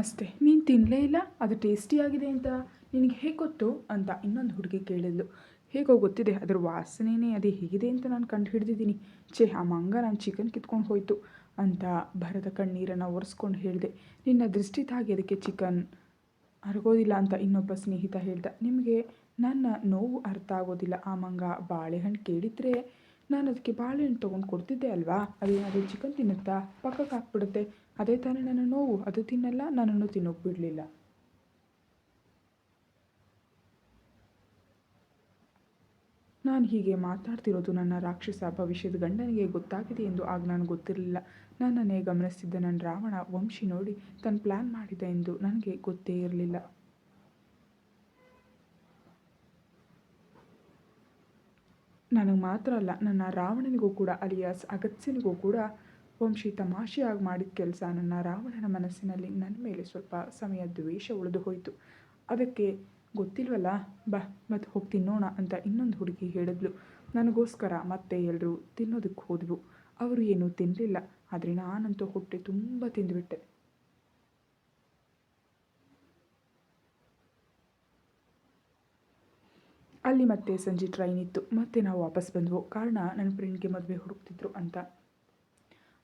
ನಮಸ್ತೆ ನೀನು ತಿನ್ನಲೇ ಇಲ್ಲ, ಅದು ಟೇಸ್ಟಿಯಾಗಿದೆ ಅಂತ ನಿನಗೆ ಹೇಗೆ ಗೊತ್ತು ಅಂತ ಇನ್ನೊಂದು ಹುಡುಗಿ ಕೇಳಿದ್ಲು. ಹೇಗೋ ಗೊತ್ತಿದೆ, ಅದರ ವಾಸನೆನೇ ಅದು ಹೇಗಿದೆ ಅಂತ ನಾನು ಕಂಡು ಹಿಡಿದಿದ್ದೀನಿ ಛೇ, ಆ ಮಂಗ ನಾನು ಚಿಕನ್ ಕಿತ್ಕೊಂಡು ಹೋಯಿತು ಅಂತ ಭರದ ಕಣ್ಣೀರನ್ನು ಒರೆಸ್ಕೊಂಡು ಹೇಳಿದೆ. ನಿನ್ನ ದೃಷ್ಟಿ ತಾಗಿ ಅದಕ್ಕೆ ಚಿಕನ್ ಅರಗೋದಿಲ್ಲ ಅಂತ ಇನ್ನೊಬ್ಬ ಸ್ನೇಹಿತ ಹೇಳ್ದ. ನಿಮಗೆ ನನ್ನ ನೋವು ಅರ್ಥ ಆಗೋದಿಲ್ಲ. ಆ ಮಂಗ ಬಾಳೆಹಣ್ಣು ಕೇಳಿದರೆ ನಾನು ಅದಕ್ಕೆ ಬಾಳೆಹಣ್ಣು ತೊಗೊಂಡು ಕೊಡ್ತಿದ್ದೆ ಅಲ್ವಾ? ಅದೇನಾದರೂ ಚಿಕನ್ ತಿನ್ನುತ್ತಾ? ಪಕ್ಕಕ್ಕೆ ಹಾಕ್ಬಿಡುತ್ತೆ. ಅದೇ ತಾನೇ ನನ್ನ ನೋವು, ಅದು ತಿನ್ನಲ್ಲ, ನನ್ನನ್ನು ತಿನ್ನೋಕೆ ಬಿಡಲಿಲ್ಲ ನಾನು ಹೀಗೆ ಮಾತಾಡ್ತಿರೋದು ನನ್ನ ರಾಕ್ಷಸ ಭವಿಷ್ಯದ ಗಂಡನಿಗೆ ಗೊತ್ತಾಗಿದೆ ಎಂದು ಆಗ ನಾನು ಗೊತ್ತಿರಲಿಲ್ಲ. ನನ್ನನ್ನೇ ಗಮನಿಸ್ತಿದ್ದ ನನ್ನ ರಾವಣ, ವಂಶಿ ನೋಡಿ ತನ್ನ ಪ್ಲ್ಯಾನ್ ಮಾಡಿದ ಎಂದು ನನಗೆ ಗೊತ್ತೇ ಇರಲಿಲ್ಲ. ನನಗೆ ಮಾತ್ರ ಅಲ್ಲ, ನನ್ನ ರಾವಣನಿಗೂ ಕೂಡ, ಅಲಿಯಾಸ್ ಅಗತ್ಯನಿಗೂ ಕೂಡ ವಂಶಿ ತಮಾಷೆಯಾಗಿ ಮಾಡಿದ ಕೆಲಸ ನನ್ನ ರಾವಣನ ಮನಸ್ಸಿನಲ್ಲಿ ನನ್ನ ಮೇಲೆ ಸ್ವಲ್ಪ ಸಮಯ ದ್ವೇಷ ಉಳಿದು ಹೋಯಿತು. ಅದಕ್ಕೆ ಗೊತ್ತಿಲ್ವಲ್ಲ, ಬಾ ಮತ್ತೆ ಹೋಗಿ ತಿನ್ನೋಣ ಅಂತ ಇನ್ನೊಂದು ಹುಡುಗಿ ಹೇಳಿದ್ಲು. ನನಗೋಸ್ಕರ ಮತ್ತೆ ಎಲ್ಲರೂ ತಿನ್ನೋದಕ್ಕೆ ಹೋದ್ವು. ಅವರು ಏನೂ ತಿನ್ನಲಿಲ್ಲ ಆದರೆ ನಾನಂತೂ ಹೊಟ್ಟೆ ತುಂಬ ತಿಂದುಬಿಟ್ಟೆ. ಅಲ್ಲಿ ಮತ್ತೆ ಸಂಜೆ ಟ್ರೈನ್ ಇತ್ತು. ಮತ್ತೆ ನಾವು ವಾಪಸ್ ಬಂದವು. ಕಾರಣ ನನ್ನ ಫ್ರೆಂಡ್ಗೆ ಮದುವೆ ಹುಡುಕ್ತಿದ್ರು ಅಂತ.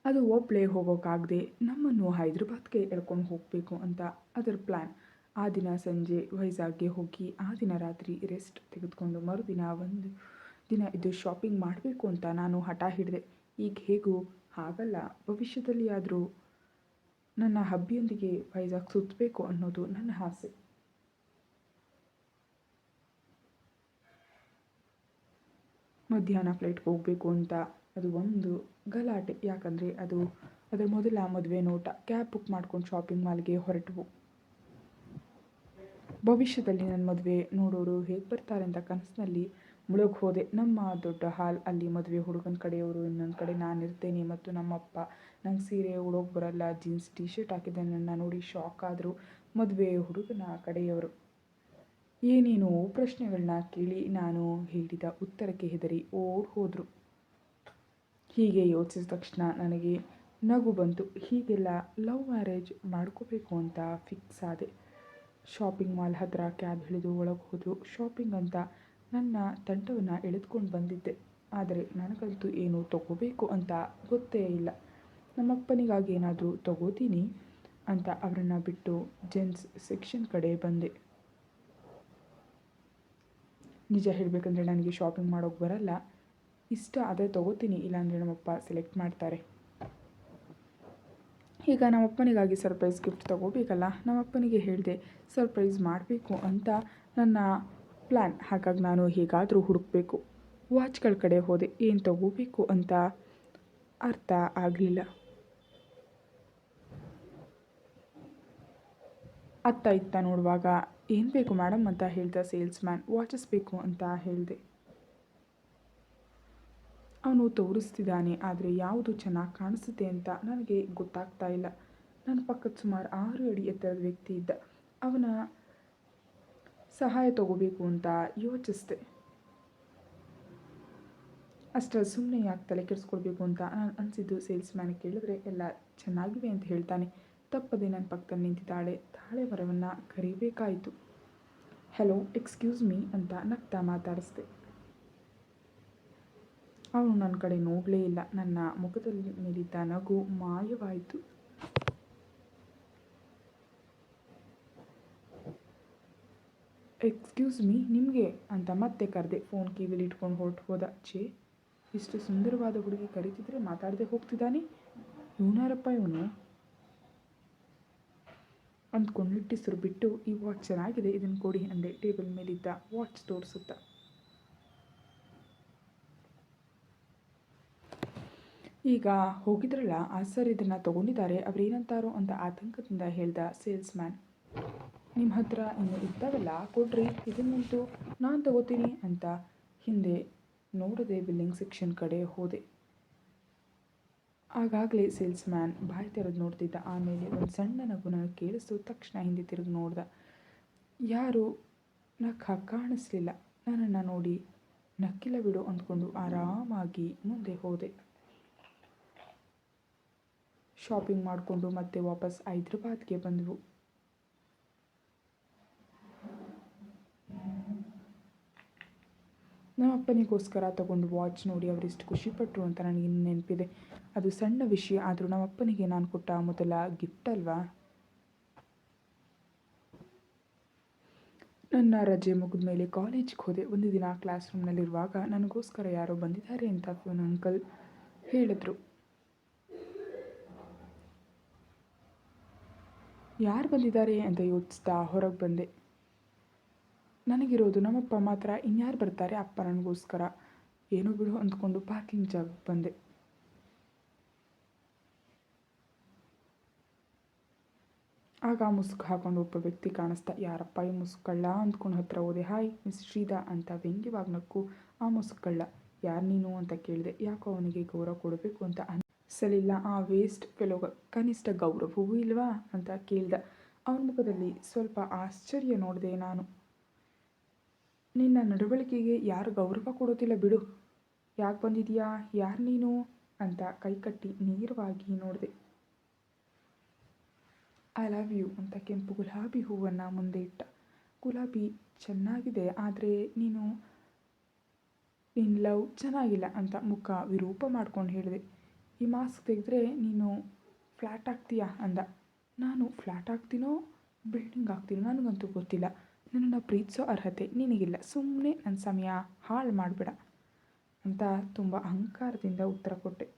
ಅದು ಒಬ್ಬಳೇ ಹೋಗೋಕ್ಕಾಗದೆ ನಮ್ಮನ್ನು ಹೈದ್ರಾಬಾದ್ಗೆ ಎಳ್ಕೊಂಡು ಹೋಗಬೇಕು ಅಂತ ಅದರ ಪ್ಲ್ಯಾನ್ ಆ ದಿನ ಸಂಜೆ ವೈಜಾಗ್ಗೆ ಹೋಗಿ ಆ ದಿನ ರಾತ್ರಿ ರೆಸ್ಟ್ ತೆಗೆದುಕೊಂಡು ಮರುದಿನ ಒಂದು ದಿನ ಇದು ಶಾಪಿಂಗ್ ಮಾಡಬೇಕು ಅಂತ ನಾನು ಹಠ ಹಿಡಿದೆ. ಈಗ ಹೇಗೂ ಹಾಗಲ್ಲ. ಭವಿಷ್ಯದಲ್ಲಿ ಆದರೂ ನನ್ನ ಹಬ್ಬಿಯೊಂದಿಗೆ ವೈಝಾಗ್ ಸುತ್ತಬೇಕು ಅನ್ನೋದು ನನ್ನ ಆಸೆ. ಮಧ್ಯಾಹ್ನ ಫ್ಲೈಟ್ಗೆ ಹೋಗಬೇಕು ಅಂತ ಅದು ಒಂದು ಗಲಾಟೆ. ಯಾಕಂದರೆ ಅದು ಅದರ ಮೊದಲ ಮದುವೆ ನೋಟ. ಕ್ಯಾಬ್ ಬುಕ್ ಮಾಡ್ಕೊಂಡು ಶಾಪಿಂಗ್ ಮಾಲ್ಗೆ ಹೊರಟವು. ಭವಿಷ್ಯದಲ್ಲಿ ನನ್ನ ಮದುವೆ ನೋಡೋರು ಹೇಗೆ ಬರ್ತಾರೆ ಅಂತ ಕನಸಿನಲ್ಲಿ ಮುಳುಗಿ ಹೋದೆ. ನಮ್ಮ ದೊಡ್ಡ ಹಾಲ್, ಅಲ್ಲಿ ಮದುವೆ ಹುಡುಗನ ಕಡೆಯವರು, ಇನ್ನೊಂದು ಕಡೆ ನಾನು ಇರ್ತೇನೆ ಮತ್ತು ನಮ್ಮಪ್ಪ. ನಂಗೆ ಸೀರೆ ಉಡೋಕೆ ಬರಲ್ಲ ಜೀನ್ಸ್ ಟಿ ಶರ್ಟ್ ಹಾಕಿದ್ದೆ ನನ್ನ ನೋಡಿ ಶಾಕ್ ಆದರು ಮದುವೆ ಹುಡುಗನ ಕಡೆಯವರು. ಏನೇನೋ ಪ್ರಶ್ನೆಗಳನ್ನ ಕೇಳಿ ನಾನು ಹೇಳಿದ ಉತ್ತರಕ್ಕೆ ಹೆದರಿ ಓಡ್ ಹೋದರು. ಹೀಗೆ ಯೋಚಿಸಿದ ತಕ್ಷಣ ನನಗೆ ನಗು ಬಂತು. ಹೀಗೆಲ್ಲ ಲವ್ ಮ್ಯಾರೇಜ್ ಮಾಡ್ಕೋಬೇಕು ಅಂತ ಫಿಕ್ಸ್ ಆದೆ. ಶಾಪಿಂಗ್ ಮಾಲ್ ಹತ್ತಿರ ಕ್ಯಾಬ್ ಹಿಡಿದು ಒಳಗೆ ಹೋದರು. ಶಾಪಿಂಗ್ ಅಂತ ನನ್ನ ತಂಟವನ್ನು ಎಳೆದುಕೊಂಡು ಬಂದಿದ್ದೆ. ಆದರೆ ನನಗಂತೂ ಏನು ತಗೋಬೇಕು ಅಂತ ಗೊತ್ತೇ ಇಲ್ಲ. ನಮ್ಮಪ್ಪನಿಗಾಗಿ ಏನಾದರೂ ತಗೋತೀನಿ ಅಂತ ಅವರನ್ನು ಬಿಟ್ಟು ಜೆಂಟ್ಸ್ ಸೆಕ್ಷನ್ ಕಡೆ ಬಂದೆ. ನಿಜ ಹೇಳಬೇಕಂದ್ರೆ ನನಗೆ ಶಾಪಿಂಗ್ ಮಾಡೋಕ್ಕೆ ಬರಲ್ಲ. ಇಷ್ಟ ಆದರೆ ತೊಗೋತೀನಿ, ಇಲ್ಲಾಂದರೆ ನಮ್ಮಪ್ಪ ಸೆಲೆಕ್ಟ್ ಮಾಡ್ತಾರೆ. ಈಗ ನಮ್ಮಪ್ಪನಿಗಾಗಿ ಸರ್ಪ್ರೈಸ್ ಗಿಫ್ಟ್ ತೊಗೋಬೇಕಲ್ಲ, ನಮ್ಮಪ್ಪನಿಗೆ ಹೇಳಿದೆ ಸರ್ಪ್ರೈಸ್ ಮಾಡಬೇಕು ಅಂತ ನನ್ನ ಪ್ಲ್ಯಾನ್ ಹಾಗಾಗಿ ನಾನು ಹೇಗಾದರೂ ಹುಡುಕಬೇಕು. ವಾಚ್ಗಳ ಕಡೆ ಹೋದೆ, ಏನು ತಗೋಬೇಕು ಅಂತ ಅರ್ಥ ಆಗಲಿಲ್ಲ. ಅತ್ತ ಇತ್ತ ನೋಡುವಾಗ, ಏನು ಬೇಕು ಮೇಡಮ್ ಅಂತ ಹೇಳ್ದ ಸೇಲ್ಸ್ ಮ್ಯಾನ್ ವಾಚಸ್ ಬೇಕು ಅಂತ ಹೇಳಿದೆ. ಅವನು ತೋರಿಸ್ತಿದ್ದಾನೆ, ಆದರೆ ಯಾವುದು ಚೆನ್ನಾಗಿ ಕಾಣಿಸುತ್ತೆ ಅಂತ ನನಗೆ ಗೊತ್ತಾಗ್ತಾ ಇಲ್ಲ. ನನ್ನ ಪಕ್ಕದ ಸುಮಾರು ಆರು ಅಡಿ ಎತ್ತರದ ವ್ಯಕ್ತಿ ಇದ್ದ. ಅವನ ಸಹಾಯ ತಗೋಬೇಕು ಅಂತ ಯೋಚಿಸಿದೆ. ಅಷ್ಟ ಸುಮ್ಮನೆ ಯಾಕೆ ತಲೆ ಕೆಡಿಸ್ಕೊಳ್ಬೇಕು ಅಂತ ನಾನು ಅನಿಸಿದ್ದು ಸೇಲ್ಸ್ ಮ್ಯಾನ್ ಕೇಳಿದ್ರೆ ಎಲ್ಲ ಚೆನ್ನಾಗಿವೆ ಅಂತ ಹೇಳ್ತಾನೆ. ತಪ್ಪದೆ ನನ್ನ ಪಕ್ಕದಲ್ಲಿ ನಿಂತಿದ್ದಾಳೆ. ತಾಳೆ ಮರವನ್ನು ಕರಿಬೇಕಾಯಿತು. ಹಲೋ ಎಕ್ಸ್ಕ್ಯೂಸ್ ಮೀ ಅಂತ ನಗ್ತಾ ಮಾತಾಡಿಸ್ದೆ. ಅವನು ನನ್ನ ಕಡೆ ನೋಡಲೇ ಇಲ್ಲ. ನನ್ನ ಮುಖದಲ್ಲಿ ಮೇಲಿದ್ದ ನಗು ಮಾಯವಾಯಿತು. ಎಕ್ಸ್ಕ್ಯೂಸ್ ಮೀ, ನಿಮಗೆ? ಅಂತ ಮತ್ತೆ ಕರೆದೆ. ಫೋನ್ ಕಿವಿಲಿ ಇಟ್ಕೊಂಡು ಹೊರಟು ಹೋದ. ಛೇ, ಇಷ್ಟು ಸುಂದರವಾದ ಹುಡುಗಿ ಕರೀತಿದ್ರೆ ಮಾತಾಡದೆ ಹೋಗ್ತಿದ್ದಾನೆ? ಇವನಾರಪ್ಪ ಇವನು? ಅಂದ್ಕೊಂಡು ನಿಟ್ಟಿಸರು ಬಿಟ್ಟು, ಈ ವಾಚ್ ಚೆನ್ನಾಗಿದೆ ಇದನ್ನು ಕೊಡಿ ಅಂದೆ. ಟೇಬಲ್ ಮೇಲಿದ್ದ ವಾಚ್ ತೋರಿಸುತ್ತಾ. ಈಗ ಹೋಗಿದ್ರಲ್ಲ, ಆ ಸರ್ ಇದನ್ನು ತೊಗೊಂಡಿದ್ದಾರೆ. ಅವ್ರೇನಂತಾರೋ ಅಂತ ಆತಂಕದಿಂದ ಹೇಳ್ದ ಸೇಲ್ಸ್ ಮ್ಯಾನ್ ನಿಮ್ಮ ಹತ್ರ ಇನ್ನು ಇದ್ದಾವಲ್ಲ ಕೊಡ್ರಿ ಇದನ್ನಂತೂ ನಾನು ತಗೋತೀನಿ ಅಂತ ಹಿಂದೆ ನೋಡದೆ ಬಿಲ್ಲಿಂಗ್ ಸೆಕ್ಷನ್ ಕಡೆ ಹೋದೆ. ಆಗಾಗಲೇ ಸೇಲ್ಸ್ ಮ್ಯಾನ್ ಬಾಯಿ ತೆರೆದು ನೋಡ್ತಿದ್ದ. ಆಮೇಲೆ ಒಂದು ಸಣ್ಣ ನಗುನ ಕೇಳಿಸ್ತು. ತಕ್ಷಣ ಹಿಂದೆ ತಿರುಗಿ ನೋಡ್ದ. ಯಾರು? ನಕ್ಕ ಕಾಣಿಸ್ಲಿಲ್ಲ. ನನ್ನನ್ನು ನೋಡಿ ನಕ್ಕಿಲ್ಲ ಬಿಡು ಅಂದ್ಕೊಂಡು ಆರಾಮಾಗಿ ಮುಂದೆ ಹೋದೆ. ಶಾಪಿಂಗ್ ಮಾಡಿಕೊಂಡು ಮತ್ತೆ ವಾಪಸ್ ಹೈದ್ರಾಬಾದ್ಗೆ ಬಂದವು. ನಮ್ಮ ಅಪ್ಪನಿಗೋಸ್ಕರ ತಗೊಂಡು ವಾಚ್ ನೋಡಿ ಅವರು ಇಷ್ಟು ಖುಷಿಪಟ್ಟರು ಅಂತ ನನಗೆ ಇನ್ನು ನೆನಪಿದೆ. ಅದು ಸಣ್ಣ ವಿಷಯ, ಆದರೂ ನಮ್ಮ ಅಪ್ಪನಿಗೆ ನಾನು ಕೊಟ್ಟ ಮೊದಲ ಗಿಫ್ಟ್ ಅಲ್ವಾ? ನನ್ನ ರಜೆ ಮುಗಿದ ಮೇಲೆ ಕಾಲೇಜಿಗೆ ಹೋದೆ. ಒಂದು ದಿನ ಕ್ಲಾಸ್ ರೂಮ್ನಲ್ಲಿರುವಾಗ ನನಗೋಸ್ಕರ ಯಾರೋ ಬಂದಿದ್ದಾರೆ ಅಂತ ಫೋನ್ ಅಂಕಲ್ ಹೇಳಿದ್ರು. ಯಾರು ಬಂದಿದ್ದಾರೆ ಅಂತ ಯೋಚಿಸ್ತಾ ಹೊರಗೆ ಬಂದೆ. ನನಗಿರೋದು ನಮ್ಮಪ್ಪ ಮಾತ್ರ, ಇನ್ಯಾರು ಬರ್ತಾರೆ ಅಪ್ಪ ನನಗೋಸ್ಕರ ಏನೋ ಬಿಡು ಅಂದ್ಕೊಂಡು ಪಾರ್ಕಿಂಗ್ ಜಾಗಕ್ಕೆ ಬಂದೆ. ಆಗ ಮುಸುಕು ಹಾಕೊಂಡು ಒಬ್ಬ ವ್ಯಕ್ತಿ ಕಾಣಿಸ್ತಾ, ಯಾರಪ್ಪ ಈ ಮುಸುಕಳ್ಳ? ಅಂದ್ಕೊಂಡು ಹತ್ರ ಹೋದೆ, ಹಾಯ್, ಮಿಸ್ ಶ್ರೀಧಾ ಅಂತ ವ್ಯಂಗ್ಯವಾಗಿ ನಕ್ಕು, ಆ ಮುಸುಕಳ್ಳ, ಯಾರು ನೀನು? ಅಂತ ಕೇಳಿದೆ. ಯಾಕೋ ಅವನಿಗೆ ಗೌರವ ಕೊಡಬೇಕು ಅಂತ ಅನಿಸಲಿಲ್ಲ ಆ ವೇಸ್ಟ್ ಫೆಲೋಗ ಕನಿಷ್ಠ ಗೌರವವೂ ಇಲ್ವಾ ಅಂತ ಕೇಳ್ದ. ಅವನ ಮುಖದಲ್ಲಿ ಸ್ವಲ್ಪ ಆಶ್ಚರ್ಯ ನೋಡಿದೆ ನಾನು. ನಿನ್ನ ನಡವಳಿಕೆಗೆ ಯಾರು ಗೌರವ ಕೊಡೋದಿಲ್ಲ ಬಿಡು. ಯಾಕೆ ಬಂದಿದೀಯಾ? ಯಾರು ನೀನು? ಅಂತ ಕೈಕಟ್ಟಿ ನೇರವಾಗಿ ನೋಡಿದೆ. ಐ ಲವ್ ಯು ಅಂತ ಕೆಂಪು ಗುಲಾಬಿ ಹೂವನ್ನು ಮುಂದೆ ಇಟ್ಟ. ಗುಲಾಬಿ ಚೆನ್ನಾಗಿದೆ, ಆದರೆ ನೀನು ನಿನ್ನ ಲವ್ ಚೆನ್ನಾಗಿಲ್ಲ ಅಂತ ಮುಖ ವಿರೂಪ ಮಾಡ್ಕೊಂಡು ಹೇಳಿದೆ. ಈ ಮಾಸ್ಕ್ ತೆಗೆದ್ರೆ ನೀನು ಫ್ಲ್ಯಾಟ್ ಆಗ್ತೀಯಾ ಅಂದ. ನಾನು ಫ್ಲ್ಯಾಟ್ ಆಗ್ತೀನೋ ಬಿಲ್ಡಿಂಗ್ ಆಗ್ತೀನೋ ನನಗಂತೂ ಗೊತ್ತಿಲ್ಲ. ನನ್ನನ್ನು ಪ್ರೀತಿಸೋ ಅರ್ಹತೆ ನಿನಗಿಲ್ಲ. ಸುಮ್ಮನೆ ನನ್ನ ಸಮಯ ಹಾಳು ಮಾಡಬೇಡ ಅಂತ ತುಂಬ ಅಹಂಕಾರದಿಂದ ಉತ್ತರ ಕೊಟ್ಟೆ.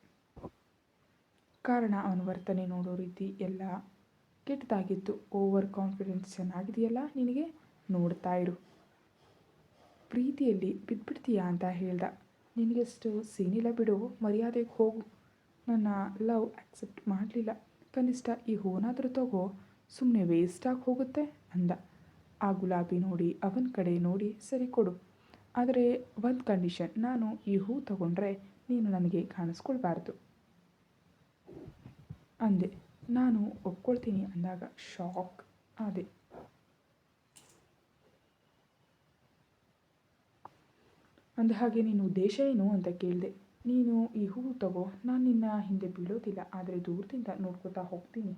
ಕಾರಣ ಅವನ ವರ್ತನೆ ನೋಡೋ ರೀತಿ ಎಲ್ಲ ಕೆಟ್ಟದಾಗಿತ್ತು. ಓವರ್ ಕಾನ್ಫಿಡೆನ್ಸ್ ಚೆನ್ನಾಗಿದೆಯಲ್ಲ ನಿನಗೆ? ನೋಡ್ತಾ ಇರು. ಪ್ರೀತಿಯಲ್ಲಿ ಬಿದ್ದುಬಿಡ್ತೀಯಾ ಅಂತ ಹೇಳ್ದ. ನಿನಗೆಷ್ಟು ಸೀನಿಲ್ಲ ಬಿಡು, ಮರ್ಯಾದೆಗೆ ಹೋಗು. ನನ್ನ ಲವ್ ಆ್ಯಕ್ಸೆಪ್ಟ್ ಮಾಡಲಿಲ್ಲ. ಕನಿಷ್ಠ ಈ ಹೂವನಾದರೂ ತಗೋ ಸುಮ್ಮನೆ ವೇಸ್ಟಾಗಿ ಹೋಗುತ್ತೆ ಅಂದ. ಆ ಗುಲಾಬಿ ನೋಡಿ, ಅವನ ಕಡೆ ನೋಡಿ ಸರಿ ಕೊಡು. ಆದರೆ ಒಂದು ಕಂಡೀಷನ್ ನಾನು ಈ ಹೂ ತಗೊಂಡ್ರೆ ನೀನು ನನಗೆ ಕಾಣಿಸ್ಕೊಳ್ಬಾರ್ದು. ಅಂದೆ. ನಾನು ಒಪ್ಕೊಳ್ತೀನಿ ಅಂದಾಗ ಶಾಕ್ ಆದೆ. ಅಂದ ಹಾಗೆ ನೀನು ಉದ್ದೇಶ ಏನು ಅಂತ ಕೇಳಿದೆ. ನೀನು ಈ ಹೂವು ತಗೋ. ನಾನು ನಿನ್ನ ಹಿಂದೆ ಬೀಳೋದಿಲ್ಲ, ಆದರೆ ದೂರದಿಂದ ನೋಡ್ಕೋತಾ ಹೋಗ್ತೀನಿ.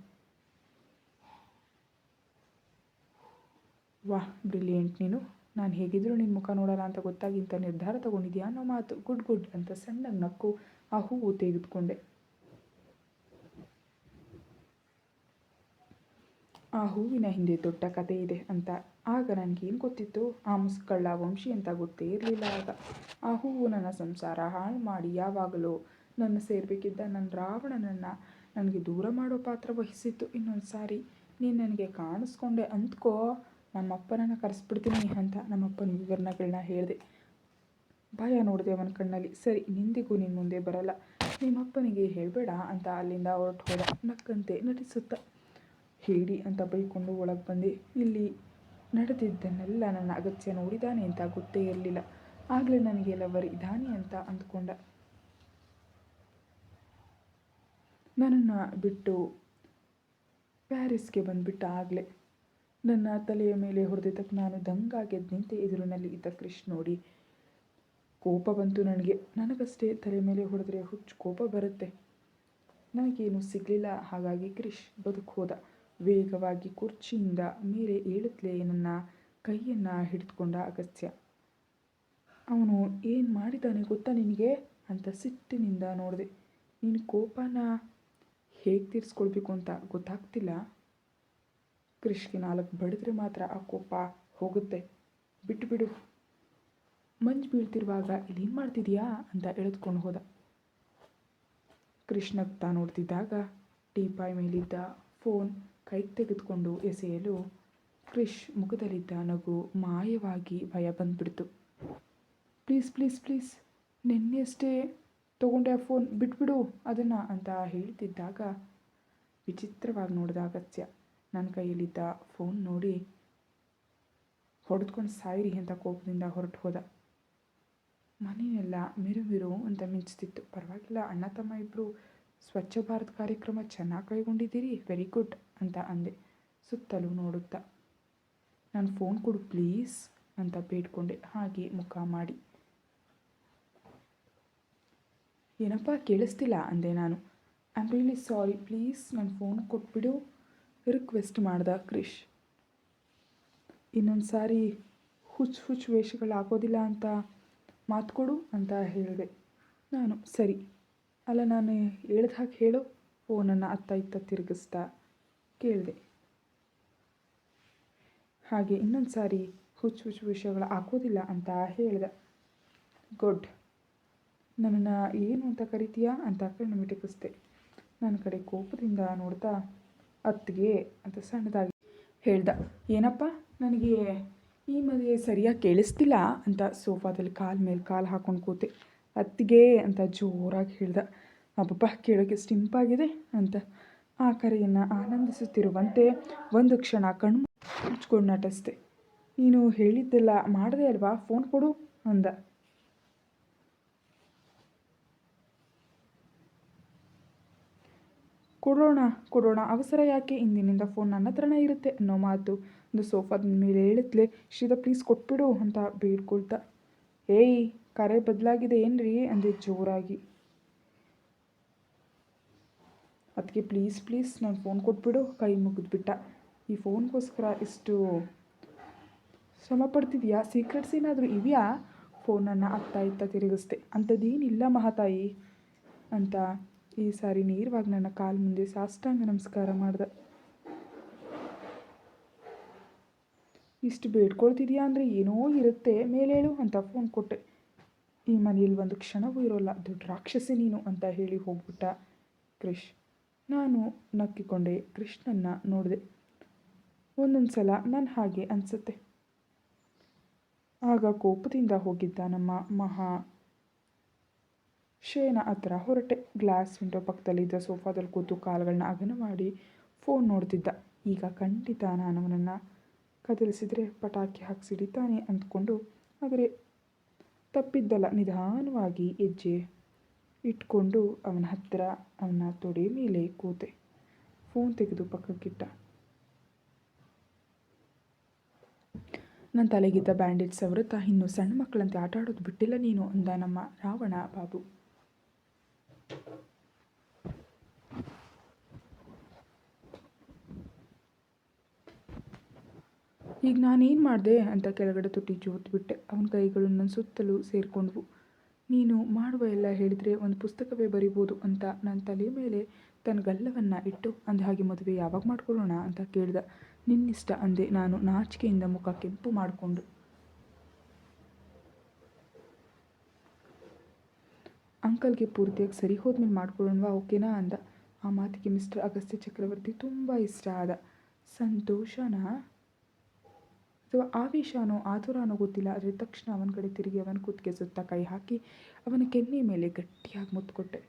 ವಾಹ್ ಬ್ರಿಲಿಯಂಟ್ ನೀನು. ನಾನು ಹೇಗಿದ್ದರೂ ನಿನ್ನ ಮುಖ ನೋಡೋಲ್ಲ ಅಂತ ಗೊತ್ತಾಗಿ ಇಂಥ ನಿರ್ಧಾರ ತಗೊಂಡಿದ್ಯಾ? ಅನ್ನೋ ಮಾತು. ಗುಡ್ ಗುಡ್ ಅಂತ ಸಣ್ಣಗೆ ನಕ್ಕು ಆ ಹೂವು ತೆಗೆದುಕೊಂಡೆ. ಆ ಹೂವಿನ ಹಿಂದೆ ದೊಡ್ಡ ಕತೆ ಇದೆ ಅಂತ. ಆಗ ನನಗೇನು ಗೊತ್ತಿತ್ತು? ಆ ಮುಸ್ಕಳ್ಳ ವಂಶಿ ಅಂತ ಗೊತ್ತೇ ಇರಲಿಲ್ಲ ಆಗ. ಆ ಹೂವು ನನ್ನ ಸಂಸಾರ ಹಾಳು ಮಾಡಿ ಯಾವಾಗಲೂ ನನ್ನ ಸೇರಬೇಕಿದ್ದ ನನ್ನ ರಾವಣನನ್ನು ನನಗೆ ದೂರ ಮಾಡೋ ಪಾತ್ರ ವಹಿಸಿತ್ತು ಇನ್ನೊಂದು ಸಾರಿ. ನೀನು ನನಗೆ ಕಾಣಿಸ್ಕೊಂಡೆ ಅಂದ್ಕೋ ನಮ್ಮಪ್ಪನನ್ನು ಕರೆಸ್ಬಿಡ್ತೀನಿ ಅಂತ ನಮ್ಮಪ್ಪನ ವಿವರಣೆಗಳನ್ನ ಹೇಳಿದೆ. ಭಯ ನೋಡಿದೆ ಅವನ ಕಣ್ಣಲ್ಲಿ. ಸರಿ, ನಿಂದಿಗೂ ನಿನ್ನ ಮುಂದೆ ಬರಲ್ಲ. ನಿಮ್ಮಪ್ಪನಿಗೆ ಹೇಳಬೇಡ ಅಂತ ಅಲ್ಲಿಂದ ಹೊರಟು ಹೋದ ನಕ್ಕಂತೆ ನಟಿಸುತ್ತ. ಹೇಳಿ ಅಂತ ಬೈಕೊಂಡು ಒಳಗೆ ಬಂದೆ. ಇಲ್ಲಿ ನಡೆದಿದ್ದನ್ನೆಲ್ಲ ನನ್ನ ಅಗತ್ಯ ನೋಡಿದಾನೆ ಅಂತ ಗೊತ್ತೇ ಇರಲಿಲ್ಲ. ಆಗಲೇ ನನಗೆ ಲವರ್ ಇದ್ದಾನೆ ಅಂತ ಅಂದ್ಕೊಂಡ. ನನ್ನನ್ನು ಬಿಟ್ಟು ಪ್ಯಾರಿಸ್ಗೆ ಬಂದುಬಿಟ್ಟ ಆಗಲೇ. ನನ್ನ ತಲೆಯ ಮೇಲೆ ಹೊಡೆದಿದ್ದಕ್ಕೆ ನಾನು ದಂಗಾಗಿ ನಿಂತೆ ಎದುರಿನಲ್ಲಿ ಇದ್ದ ಕೃಷ್ಣ ನೋಡಿ. ಕೋಪ ಬಂತು ನನಗೆ. ನನಗಷ್ಟೇ ತಲೆ ಮೇಲೆ ಹೊಡೆದ್ರೆ ಹುಚ್ಚು ಕೋಪ ಬರುತ್ತೆ. ನನಗೇನು ಸಿಗಲಿಲ್ಲ. ಹಾಗಾಗಿ ಕ್ರಿಶ್ ಬದುಕು ಹೋದ ವೇಗವಾಗಿ ಕುರ್ಚಿಯಿಂದ ಮೇಲೆ ಏಳುತ್ತಲೇ ನನ್ನ ಕೈಯನ್ನು ಹಿಡಿದುಕೊಂಡ ಅಗತ್ಯ ಅವನು, ಏನು ಮಾಡಿದ್ದಾನೆ ಗೊತ್ತಾ ನಿನಗೆ? ಅಂತ ಸಿಟ್ಟಿನಿಂದ ನೋಡಿದೆ. ನಿನ್ನ ಕೋಪನ ಹೇಗೆ ತೀರಿಸ್ಕೊಳ್ಬೇಕು ಅಂತ ಗೊತ್ತಾಗ್ತಿಲ್ಲ. ಕ್ರಿಶ್ಗೆ ನಾಲ್ಕು ಬಡಿದ್ರೆ ಮಾತ್ರ ಆ ಕೋಪ ಹೋಗುತ್ತೆ. ಬಿಟ್ಟು ಬಿಡು. ಮಂಜು ಬೀಳ್ತಿರುವಾಗ ಇಲ್ಲೇನು ಮಾಡ್ತಿದೀಯಾ? ಅಂತ ಎಳೆದುಕೊಂಡು ಹೋದ. ಕೃಷ್ಣಗ್ತಾ ನೋಡ್ತಿದ್ದಾಗ ಟೀಪಾಯ್ ಮೇಲಿದ್ದ ಫೋನ್ ಕೈಗೆ ತೆಗೆದುಕೊಂಡು ಎಸೆಯಲು ಕ್ರಿಶ್ ಮುಖದಲ್ಲಿದ್ದ ನಗು ಮಾಯವಾಗಿ ಭಯ ಬಂದ್ಬಿಡ್ತು. ಪ್ಲೀಸ್ ಪ್ಲೀಸ್ ಪ್ಲೀಸ್, ನಿನ್ನೆಯಷ್ಟೇ ತೊಗೊಂಡೆ ಆ ಫೋನ್, ಬಿಟ್ಬಿಡು ಅದನ್ನು ಅಂತ ಹೇಳ್ತಿದ್ದಾಗ ವಿಚಿತ್ರವಾಗಿ ನೋಡಿದ ಅಗತ್ಯ. ನನ್ನ ಕೈಯಲ್ಲಿದ್ದ ಫೋನ್ ನೋಡಿ ಹೊಡೆದ್ಕೊಂಡು ಸಾಯಿರಿ ಅಂತ ಕೋಪದಿಂದ ಹೊರಟು ಹೋದ. ಮನೆಯೆಲ್ಲ ಮಿರು ಅಂತ ಮಿಂಚ್ತಿತ್ತು ಪರವಾಗಿಲ್ಲ, ಅಣ್ಣ ತಮ್ಮ ಇಬ್ಬರು ಸ್ವಚ್ಛ ಭಾರತ್ ಕಾರ್ಯಕ್ರಮ ಚೆನ್ನಾಗಿ ಕೈಗೊಂಡಿದ್ದೀರಿ, ವೆರಿ ಗುಡ್. ಅಂತ ಅಂದೆ. ಸುತ್ತಲೂ ನೋಡುತ್ತಾ. ನಾನು ಫೋನ್ ಕೊಡು ಪ್ಲೀಸ್ ಅಂತ ಬೇಡ್ಕೊಂಡೆ. ಹಾಗೆ ಮುಖ ಮಾಡಿ. ಏನಪ್ಪ ಕೇಳಿಸ್ತಿಲ್ಲ ಅಂದೆ ನಾನು. I am really sorry please ನನ್ನ ಫೋನ್ ಕೊಟ್ಬಿಡು. ರಿಕ್ವೆಸ್ಟ್ ಮಾಡ್ದ ಕ್ರಿಶ್ ಇನ್ನೊಂದು ಸಾರಿ ಹುಚ್ಚು ಹುಚ್ಚು ವೇಷಗಳು ಆಗೋದಿಲ್ಲ ಅಂತ ಮಾತು ಕೊಡು ಅಂತ ಹೇಳಿದೆ. ನಾನು, ಸರಿ. ಅಲ್ಲ, ನಾನು ಹೇಳ್ದ ಹಾಗೆ ಹೇಳು. ಫೋನನ್ನು ಅತ್ತ ಇತ್ತ ತಿರುಗಿಸ್ತಾ. ಕೇಳಿದೆ. ಹಾಗೆ ಇನ್ನೊಂದು ಸಾರಿ ಹುಚ್ಚು ಹುಚ್ಚು ವಿಷಯಗಳು ಹಾಕೋದಿಲ್ಲ ಅಂತ ಹೇಳ್ದೆ. ಗುಡ್. ನನ್ನನ್ನು ಏನು ಅಂತ ಕರಿತೀಯಾ? ಅಂತ ಕಣ್ಣು ಮಿಟಕಿಸ್ದೆ ನನ್ನ ಕಡೆ ಕೋಪದಿಂದ ನೋಡ್ತಾ ಅತ್ತಿಗೆ ಅಂತ ಸಣ್ಣದಾಗಿ ಹೇಳ್ದ. ಏನಪ್ಪ? ನನಗೆ ಈ ಮದುವೆ ಸರಿಯಾಗಿ ಕೇಳಿಸ್ತಿಲ್ಲ? ಅಂತ ಸೋಫಾದಲ್ಲಿ ಕಾಲು ಮೇಲೆ ಕಾಲು ಹಾಕೊಂಡು ಕೂತೆ. ಅತ್ತಿಗೆ ಅಂತ ಜೋರಾಗಿ ಹೇಳ್ದ. ಅಬ್ಬಬ್ಬ ಕೇಳೋಕ್ಕೆ ಸ್ಟಿಂಪಾಗಿದೆ ಅಂತ ಆ ಕರೆಯನ್ನು ಆನಂದಿಸುತ್ತಿರುವಂತೆ ಒಂದು ಕ್ಷಣ ಕಣ್ಣು ಮುಚ್ಕೊಂಡು ನಟಿಸ್ದೆ ನೀನು ಹೇಳಿದ್ದೆಲ್ಲ ಮಾಡಿದೆ ಅಲ್ವಾ? ಫೋನ್ ಕೊಡು ಅಂದ. ಕೊಡೋಣ ಕೊಡೋಣ, ಅವಸರ ಯಾಕೆ? ಇಂದಿನಿಂದ ಫೋನ್ ನನ್ನ ಹತ್ರನೇ ಇರುತ್ತೆ ಅನ್ನೋ ಮಾತು. ಒಂದು ಸೋಫಾದ ಮೇಲೆ ಹೇಳಿದ್ಲೆ ಶ್ರೀಧ ಪ್ಲೀಸ್ ಕೊಟ್ಬಿಡು ಅಂತ ಬೇಡ್ಕೊಳ್ತಾ ಏಯ್, ಕರೆ ಬದಲಾಗಿದೆ ಏನ್ರಿ? ಅಂದೆ ಜೋರಾಗಿ. ಅದಕ್ಕೆ ಪ್ಲೀಸ್ ಪ್ಲೀಸ್ ನಾನು ಫೋನ್ ಕೊಟ್ಬಿಡು, ಕೈ ಮುಗಿದ್ಬಿಟ್ಟ. ಈ ಫೋನ್ಗೋಸ್ಕರ ಇಷ್ಟು ಶ್ರಮ ಪಡ್ತಿದ್ಯಾ? ಸೀಕ್ರೆಟ್ಸ್ ಏನಾದರೂ ಇವೆಯಾ? ಫೋನನ್ನು ಅತ್ತ ಇತ್ತ ತಿರುಗಿಸ್ದೆ. ಅಂಥದ್ದೇನಿಲ್ಲ ಮಹಾತಾಯಿ ಅಂತ ಈ ಸಾರಿ ನೇರವಾಗಿ ನನ್ನ ಕಾಲು ಮುಂದೆ ಸಾಷ್ಟಾಂಗ ನಮಸ್ಕಾರ ಮಾಡ್ದೆ. ಇಷ್ಟು ಬೇಡ್ಕೊಳ್ತಿದ್ಯಾ ಅಂದರೆ ಏನೋ ಇರುತ್ತೆ, ಮೇಲೇಳು ಅಂತ ಫೋನ್ ಕೊಟ್ಟೆ. ಈ ಮನೆಯಲ್ಲಿ ಒಂದು ಕ್ಷಣವೂ ಇರೋಲ್ಲ, ದೊಡ್ಡ ರಾಕ್ಷಸಿ ನೀನು ಅಂತ ಹೇಳಿ ಹೋಗ್ಬಿಟ್ಟ. ಕ್ರಿಶ್ ನಾನು ನಕ್ಕಿಕೊಂಡೆ ಕೃಷ್ಣನ್ನ ನೋಡಿದೆ. ಒಂದೊಂದು ಸಲ ನಾನು ಹಾಗೆ ಅನಿಸುತ್ತೆ. ಆಗ ಕೋಪದಿಂದ ಹೋಗಿದ್ದ ನಮ್ಮ ಮಹಾ ಶೇನ ಹತ್ರ ಹೊರಟೆ. ಗ್ಲಾಸ್ ವಿಂಡೋ ಪಕ್ಕದಲ್ಲಿದ್ದ ಸೋಫಾದಲ್ಲಿ ಕೂತು ಕಾಲುಗಳನ್ನ ಅಗನ ಮಾಡಿ ಫೋನ್ ನೋಡ್ತಿದ್ದ. ಈಗ ಖಂಡಿತ ನಾನು ಅವನನ್ನು ಕದಲಿಸಿದರೆ ಪಟಾಕಿ ಹಾಕಿ ಸಿಡಿತಾನೆ ಅಂದ್ಕೊಂಡು, ಆದರೆ ತಪ್ಪಿದ್ದಲ್ಲ. ನಿಧಾನವಾಗಿ ಹೆಜ್ಜೆ ಇಟ್ಕೊಂಡು ಅವನ ಹತ್ತಿರ ಅವನ ತೊಡೆ ಮೇಲೆ ಕೂತೆ. ಫೋನ್ ತೆಗೆದು ಪಕ್ಕಕ್ಕಿಟ್ಟ. ನನ್ನ ತಲೆಗಿದ್ದ ಬ್ಯಾಂಡೇಜ್ ಸವೃತ್ತ ಇನ್ನು ಸಣ್ಣ ಮಕ್ಕಳಂತೆ ಆಟ ಆಡೋದು ಬಿಟ್ಟಿಲ್ಲ ನೀನು, ಅಂದ ನಮ್ಮ ರಾವಣ ಬಾಬು. ಈಗ ನಾನೇನು ಮಾಡಿದೆ? ಅಂತ ಕೆಳಗಡೆ ತುಟ್ಟಿ ಜೋತ್ಬಿಟ್ಟೆ ಅವನ ಕೈಗಳು ನನ್ನ ಸುತ್ತಲೂ ಸೇರಿಕೊಂಡ್ವು. ನೀನು ಮಾಡುವ ಎಲ್ಲ ಹೇಳಿದರೆ ಒಂದು ಪುಸ್ತಕವೇ ಬರಿಬೋದು ಅಂತ ನನ್ನ ತಲೆ ಮೇಲೆ ತನ್ನ ಗಲ್ಲವನ್ನು ಇಟ್ಟು, ಅಂದ ಹಾಗೆ ಮದುವೆ ಯಾವಾಗ ಮಾಡ್ಕೊಳ್ಳೋಣ ಅಂತ ಕೇಳಿದ. ನಿನ್ನಿಷ್ಟ ಅಂದೆ ನಾನು ನಾಚಿಕೆಯಿಂದ ಮುಖ ಕೆಂಪು ಮಾಡಿಕೊಂಡು. ಅಂಕಲ್ಗೆ ಪೂರ್ತಿಯಾಗಿ ಸರಿ ಹೋದ್ಮೇಲೆ ಮಾಡ್ಕೊಳ್ಳೋಣವಾ, ಓಕೆನಾ ಅಂದ. ಆ ಮಾತಿಗೆ ಮಿಸ್ಟರ್ ಅಗಸ್ತ್ಯ ಚಕ್ರವರ್ತಿ ತುಂಬ ಇಷ್ಟ ಆದ. ಸಂತೋಷನಾ? ಅಥವಾ ಆವೇಶನೋ ಆತುರನೋ ಗೊತ್ತಿಲ್ಲ. ಆದರೆ ತಕ್ಷಣ ಅವನ ಕಡೆ ತಿರುಗಿ ಅವನ ಕುತ್ತಿಗೆ ಸುತ್ತ ಕೈ ಹಾಕಿ ಅವನ ಕೆನ್ನೆ ಮೇಲೆ ಗಟ್ಟಿಯಾಗಿ ಮುತ್ತು ಕೊಟ್ಟೆ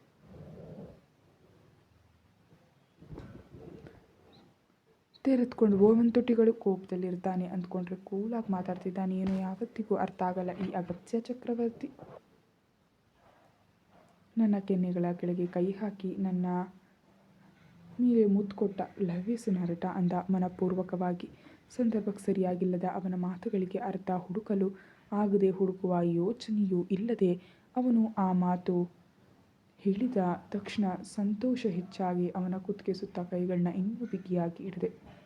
ತೆರೆದುಕೊಂಡು ಓವನ್ ತುಟಿಗಳು ಕೋಪದಲ್ಲಿರ್ತಾನೆ ಅಂದ್ಕೊಂಡ್ರೆ ಕೂಲಾಗಿ ಮಾತಾಡ್ತಿದ್ದಾನೆ. ಏನು ಯಾವತ್ತಿಗೂ ಅರ್ಥ ಆಗಲ್ಲ ಈ ಅಗತ್ಯ ಚಕ್ರವರ್ತಿ. ನನ್ನ ಕೆನ್ನೆಗಳ ಕೆಳಗೆ ಕೈ ಹಾಕಿ ನನ್ನ ಮೇಲೆ ಮುತ್ತು ಕೊಟ್ಟ ನರಟ ಅಂದ ಮನಪೂರ್ವಕವಾಗಿ. ಸಂದರ್ಭಕ್ಕೆ ಸರಿಯಾಗಿಲ್ಲದ ಅವನ ಮಾತುಗಳಿಗೆ ಅರ್ಥ ಹುಡುಕಲು ಆಗದೆ ಹುಡುಕುವ ಯೋಚನೆಯೂ ಇಲ್ಲದೆ ಅವನು ಆ ಮಾತು ಹೇಳಿದ ತಕ್ಷಣ ಸಂತೋಷ ಹೆಚ್ಚಾಗಿ ಅವನ ಕುತ್ತಿಗೆ ಸುತ್ತ ಕೈಗಳನ್ನ ಇನ್ನೂ ಬಿಗಿಯಾಗಿ ಹಿಡಿದೆ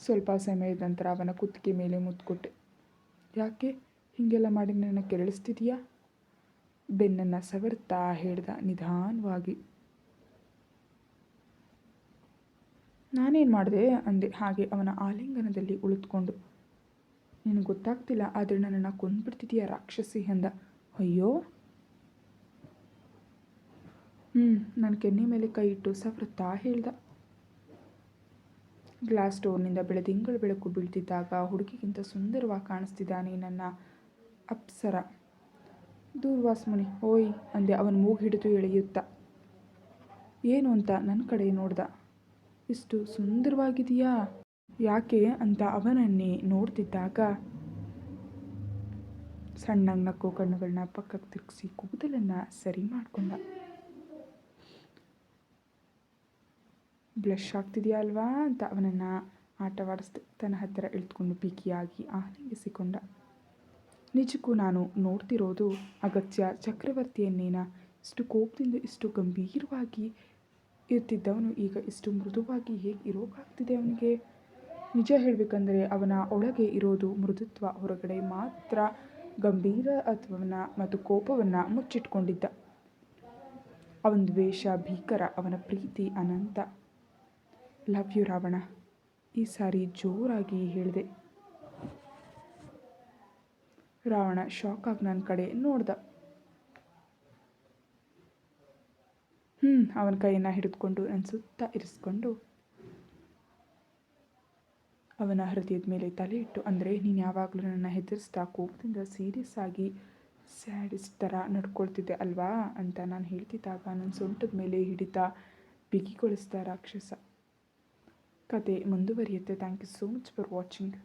ಸ್ವಲ್ಪ ಸಮಯದ ನಂತರ ಅವನ ಕುತ್ತಿಗೆ ಮೇಲೆ ಮುತ್ಕೊಟ್ಟೆ. ಯಾಕೆ? ಹೀಗೆಲ್ಲ ಮಾಡಿ ನನ್ನ ಕೆರಳಿಸ್ತಿದೀಯಾ? ಬೆನ್ನನ್ನು ಸವರ್ತಾ ಹೇಳ್ದ ನಿಧಾನವಾಗಿ. ನಾನೇನು ಮಾಡಿದೆ ಅಂದೆ ಹಾಗೆ ಅವನ ಆಲಿಂಗನದಲ್ಲಿ ಉಳಿದುಕೊಂಡು. ನಿನಗೆ ಗೊತ್ತಾಗ್ತಿಲ್ಲ, ಆದರೆ ನನ್ನನ್ನು ಕೊಂದ್ಬಿಡ್ತಿದೀಯ ರಾಕ್ಷಸಿ ಅಂದ ಅಯ್ಯೋ. ಹ್ಞೂ ನನ್ನ ಕೆನ್ನೆ ಮೇಲೆ ಕೈ ಇಟ್ಟು ಸವೃತ್ತಾ ಹೇಳ್ದ. ಗ್ಲಾಸ್ ಡೋರ್ನಿಂದ ಬೆಳದಿಂಗಳು ಬೆಳಕು ಬೀಳ್ತಿದ್ದಾಗ ಹುಡುಗಿಗಿಂತ ಸುಂದರವಾಗಿ ಕಾಣಿಸ್ತಿದ್ದಾನೆ ನನ್ನ ಅಪ್ಸರ. ದೂರ್ವಾಸ್ ಮುನಿ, ಓಯ್, ಅಂದೆ ಅವನ ಮೂಗು ಹಿಡಿದು ಎಳೆಯುತ್ತಾ. ಏನು ಅಂತ ನನ್ನ ಕಡೆ ನೋಡ್ದ. ಇಷ್ಟು ಸುಂದರವಾಗಿದೆಯಾ? ಯಾಕೆ ಅಂತ ಅವನನ್ನೇ ನೋಡ್ತಿದ್ದಾಗ ಸಣ್ಣ ನಕ್ಕು ಕಣ್ಣುಗಳನ್ನ ಪಕ್ಕಕ್ಕೆ ತಿರುಗಿಸಿ ಕೂದಲನ್ನು ಸರಿ ಮಾಡಿಕೊಂಡ. ಬ್ಲಷ್ ಆಗ್ತಿದೆಯಾ ಅಲ್ವಾ ಅಂತ ಅವನನ್ನು ಆಟವಾಡಿಸ್ದೆ ತನ್ನ ಹತ್ತಿರ ಇಳಿದುಕೊಂಡು ಬಿಗಿಯಾಗಿ ಆಲಿಂಗಿಸಿಕೊಂಡ ನಿಜಕ್ಕೂ ನಾನು ನೋಡ್ತಿರೋದು ಅಗತ್ಯ ಚಕ್ರವರ್ತಿಯನ್ನೇನ? ಇಷ್ಟು ಕೋಪದಿಂದ ಇಷ್ಟು ಗಂಭೀರವಾಗಿ ಇರ್ತಿದ್ದವನು ಈಗ ಇಷ್ಟು ಮೃದುವಾಗಿ ಹೇಗೆ ಇರೋಕ್ಕಾಗ್ತಿದೆ ಅವನಿಗೆ? ನಿಜ ಹೇಳಬೇಕಂದ್ರೆ ಅವನ ಒಳಗೆ ಇರೋದು ಮೃದುತ್ವ ಹೊರಗಡೆ ಮಾತ್ರ. ಗಂಭೀರತ್ವವನ್ನು ಮತ್ತು ಕೋಪವನ್ನು ಮುಚ್ಚಿಟ್ಕೊಂಡಿದ್ದ. ಅವನ ದ್ವೇಷ, ಭೀಕರ, ಅವನ ಪ್ರೀತಿ ಅನಂತ. Love you Ravana. ಈ ಸಾರಿ ಜೋರಾಗಿ ಹೇಳಿದೆ. ರಾವಣ ಶಾಕ್ ಆಗಿ ನನ್ನ ಕಡೆ ನೋಡ್ದ. ಅವನ ಕೈಯನ್ನು ಹಿಡಿದುಕೊಂಡು ನನ್ನ ಸುತ್ತ ಇರಿಸ್ಕೊಂಡು ಅವನ ಹೃದಯದ ಮೇಲೆ ತಲೆ ಇಟ್ಟು ಅಂದರೆ ನೀನು ಯಾವಾಗಲೂ ನನ್ನ ಹೆದರಿಸ್ತಾ ಕೋಪದಿಂದ ಸೀರಿಯಸ್ ಆಗಿ ಸ್ಯಾಡಿಸ್ ಥರ ನಡ್ಕೊಳ್ತಿದ್ದೆ ಅಲ್ವಾ? ಅಂತ ನಾನು ಹೇಳ್ತಿದ್ದಾಗ ನನ್ನ ಸೊಂಟದ ಮೇಲೆ ಹಿಡಿತ ಬಿಗಿಗೊಳಿಸ್ದ ರಾಕ್ಷಸ ಕತೆ ಮುಂದುವರಿಯುತ್ತೆ. Thank you so much for watching